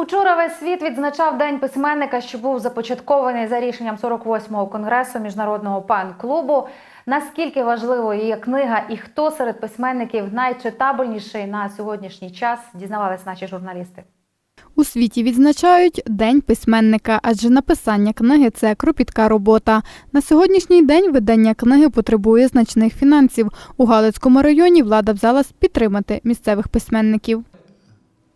Учора весь світ відзначав День письменника, що був започаткований за рішенням 48-го конгресу міжнародного пан-клубу. Наскільки важливою є книга і хто серед письменників найчитабельніший на сьогоднішній час, дізнавались наші журналісти. У світі відзначають День письменника, адже написання книги це кропітка робота. На сьогоднішній день видання книги потребує значних фінансів. У Галицькому районі влада взялась підтримати місцевих письменників.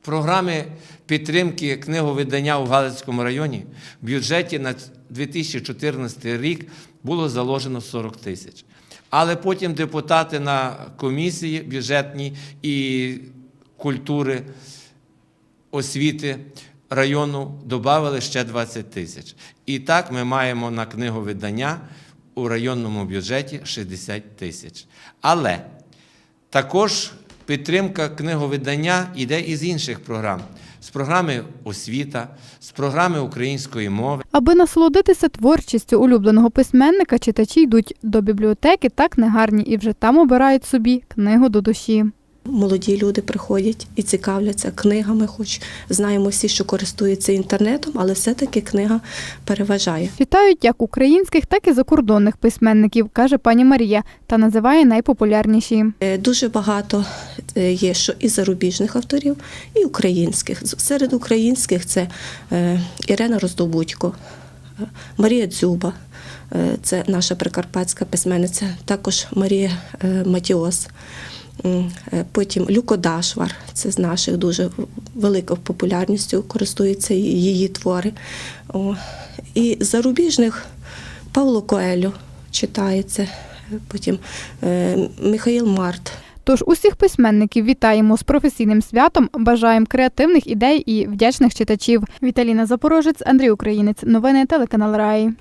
Програми підтримки книговидання у Галицькому районі в бюджеті на 2014 рік було заложено 40 тисяч. Але потім депутати на комісії бюджетній і культури, освіти району додали ще 20 тисяч. І так ми маємо на книговидання у районному бюджеті 60 тисяч. Але також підтримка книговидання йде із інших програм. З програми освіта, з програми української мови. Аби насолодитися творчістю улюбленого письменника, читачі йдуть до бібліотеки та книгарні і вже там обирають собі книгу до душі. Молоді люди приходять і цікавляться книгами, хоч знаємо всі, що користуються інтернетом, але все-таки книга переважає. Вітають як українських, так і закордонних письменників, каже пані Марія, та називає найпопулярніші. Е, Дуже багато е, є що і зарубіжних авторів, і українських. Серед українських це е, Ірена Роздобудько, Марія Дзюба, це наша прикарпатська письменниця, також Марія Матіос. М, е, Потім Люко Дашвар, це з наших дуже великою популярністю користуються її твори. І зарубіжних Павло Коелю читається, потім е, Михаїл Март. Тож усіх письменників вітаємо з професійним святом, бажаємо креативних ідей і вдячних читачів. Віталіна Запорожець, Андрій Українець. Новини телеканал Раї.